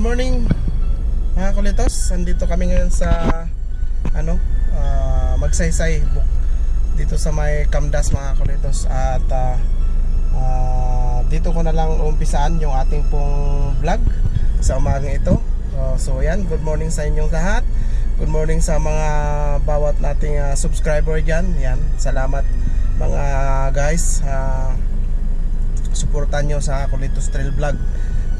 morning mga kulitos. Andito kami ngayon sa ano, ah, magsaysay buk- dito sa may Kamdas mga kulitos at ah, ah, dito ko na lang umpisaan yung ating pong vlog sa umagang ito. Oh, so yan, good morning sa inyong lahat. Good morning sa mga bawat nating ah, subscriber diyan. Yan, salamat mga guys. ah, suportan nyo sa Kulitos Trail Vlog.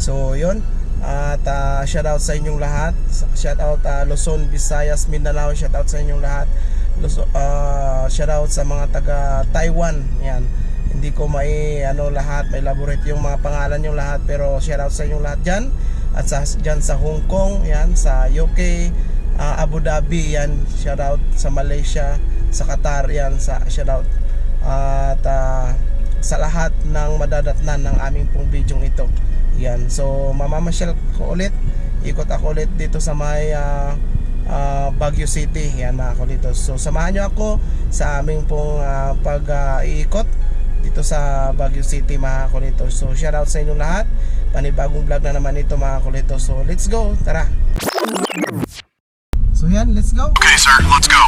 So, yun. At uh, shout out sa inyong lahat. Shout out uh, Luzon, Visayas, Mindanao. Shout out sa inyong lahat. Luzon, uh, shout out sa mga taga Taiwan. Yan. Hindi ko mai ano lahat, may elaborate yung mga pangalan yung lahat pero shout out sa inyong lahat diyan. At sa diyan sa Hong Kong, yan sa UK, uh, Abu Dhabi, yan shout out sa Malaysia, sa Qatar, yan sa shout out. At uh, sa lahat ng madadatnan ng aming pong video ito. Yan. So, mamamasyal ko ulit. Ikot ako ulit dito sa may ah, ah, Baguio City. Yan mga kulitos. So, samahan nyo ako sa aming pong ah, pag-iikot dito sa Baguio City mga kulitos. So, shout out sa inyong lahat. Panibagong vlog na naman ito mga kulitos. So, let's go. Tara. So, yan. Let's go. Okay, sir, let's go.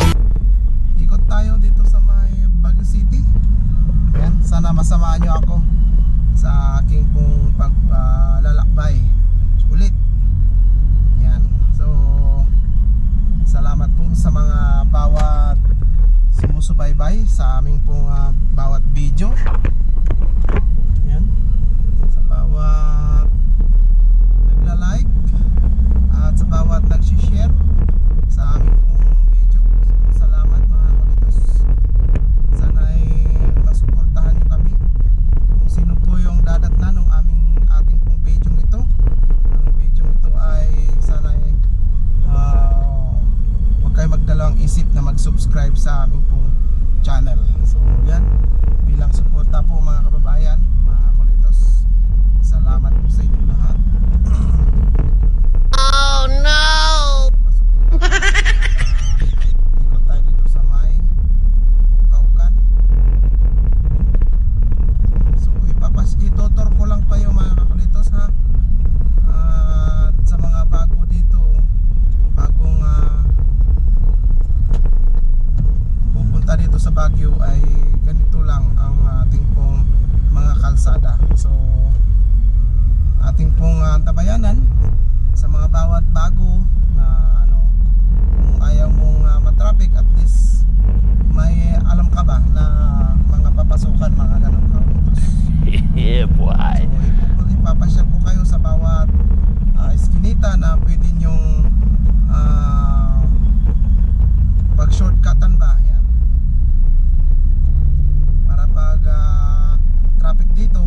Ikot tayo dito sa may Baguio City. Yan, sana masamahan nyo ako sa aking pong paglalakbay ulit. Yan. So, salamat po sa mga bawat sumusubaybay aming pong ah, bawat video. Yan. Sa bawat nagla-like at sa bawat nag-share sa aming kabayanan sa mga bawat bago na ano kung ayaw mong uh, matraffic at least may alam ka ba na mga papasukan mga ganun ka? Yeah boy. So, ipapasyal ko kayo sa bawat uh, eskinita na pwede nyong ah, uh, pag shortcutan ba? Yan para pag uh, traffic dito